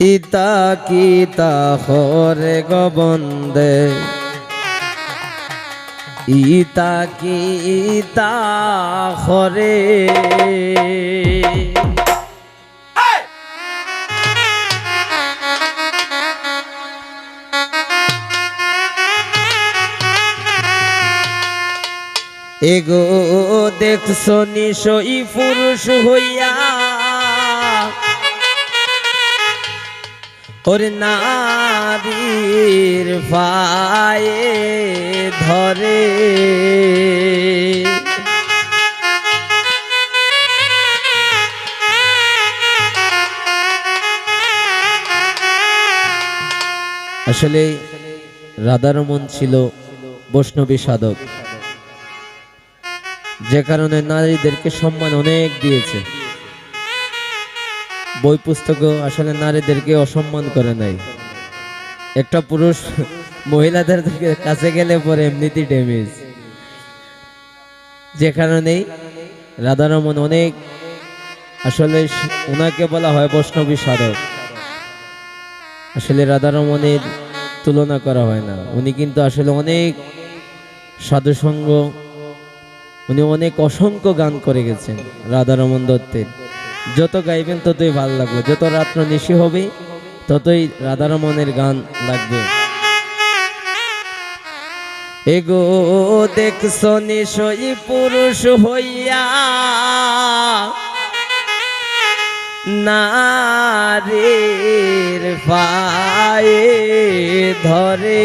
ইতা কিতা হরে গবন্দে ইতা কিতা হরে। এগো দেখছ নিশই পুরুষ হইয়া ওরে নারীর পায়ে ধরে। আসলে রাধারমন ছিল বৈষ্ণবী সাধক। যে কারণে নারীদেরকে সম্মান অনেক দিয়েছে। বই পুস্তকও আসলে নারীদেরকে অসম্মান করে নাই। একটা পুরুষ মহিলাদের কাছে গেলে পরে এমনিতেই ড্যামেজ। যে কারণেই রাধারমন অনেক আসলে ওনাকে বলা হয় বৈষ্ণবী সাধক। আসলে রাধারমনের তুলনা করা হয় না। উনি কিন্তু আসলে অনেক সাধুসঙ্গ, উনি অনেক অসংখ্য গান করে গেছেন রাধারমন দত্তের। যত গাইবেন ততই ভালো লাগবে। যত রাত্র নিশি হবে, ততই রাধারমনের গান লাগবে। এগো, দেখছ নিশই পুরুষ হইয়া, নারীর পায়ে ধরে।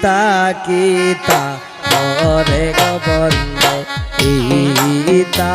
ইতা হরে পরে গবন্দ ইতা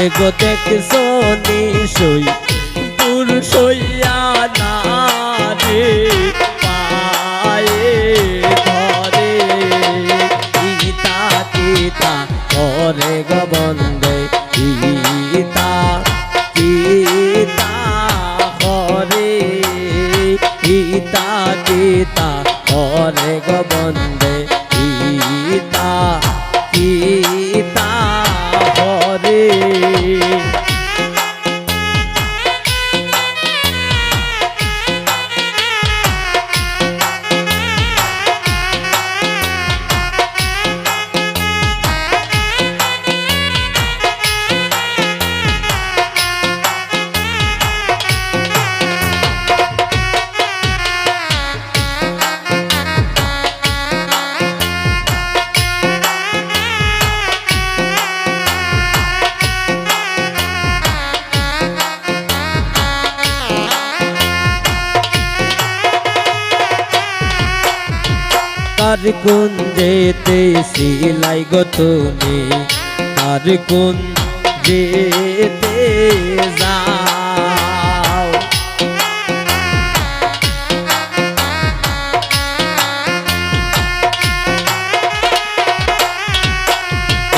এগো দেখ সোনি কার কোন যেতে সিলাই গো তুমি কার কোন যেতে যাও।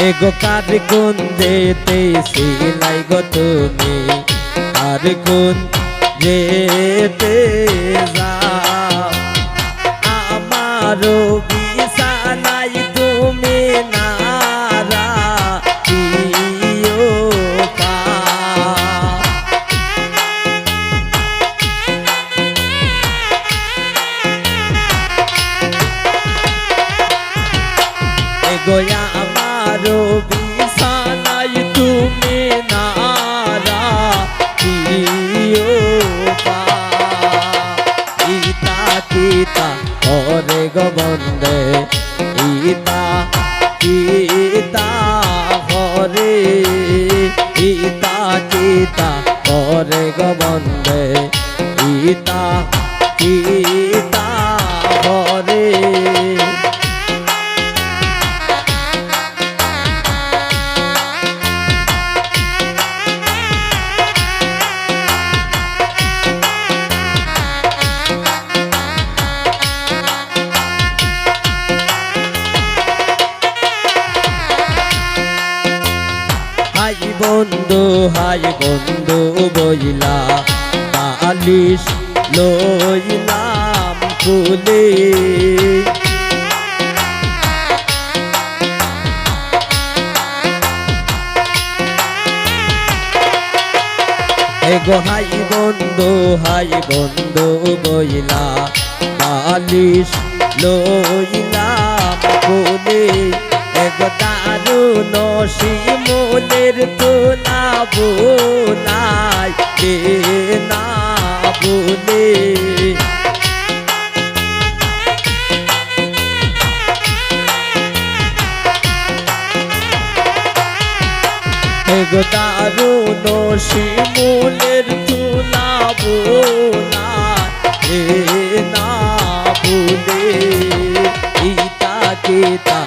এগো কার কোন যেতে সিলাই গো তুমি কার কোন যেতে যাও। গোয়া আমারও বিছানায় তুমি নারা দিও ইতা কিতা ওরে গো বন্দে। ইতা কিতা হরে ইতা কিতা ওরে গো বন্দে। ইতা বন্ধু হাই বন্ধু বইলা, বালিশ লইলাম কুলে এগো হাই বন্ধু হাই বন্ধু বইলা, বালিশ লইলাম এগো দারুণ শিমুলের তোলা বোলাই কে না বলে। দারুণ শিমুলের তোলা বোলাই না বলে। ইতা কেতা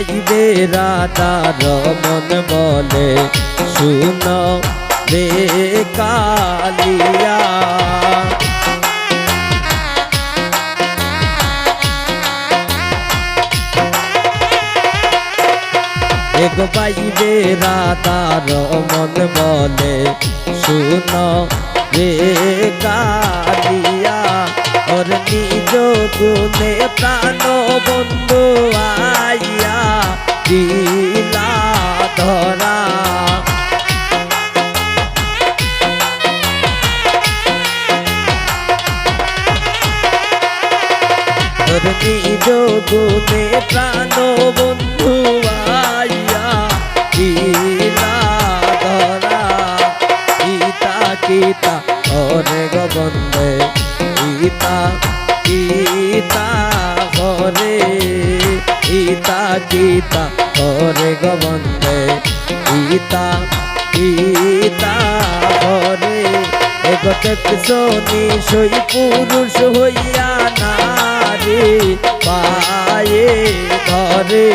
পাইবে রাধার মন বলে, শুন রে কালিয়া। এক পাইবে রাধার মন বলে, শুন রে কালিয়া। ওর নিজ গুণে প্রাণ বন্ধু আইয়া দিলা কিতা হরে গোবন্দে ইতা ইতা হরে। এগতে শনি সই পুরুষ হইয়া নারী পায়ে ধরে।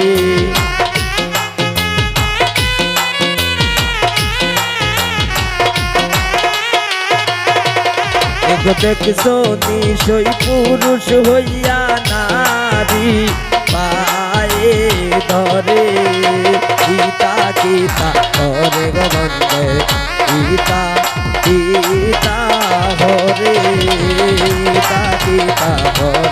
দেখ সোনি সই পুরুষ হইয়া নারী পায়ে ধরে গীতা গীতা হরে গোবন্দে গীতা গীতা হরে গীতা গীতা হরে।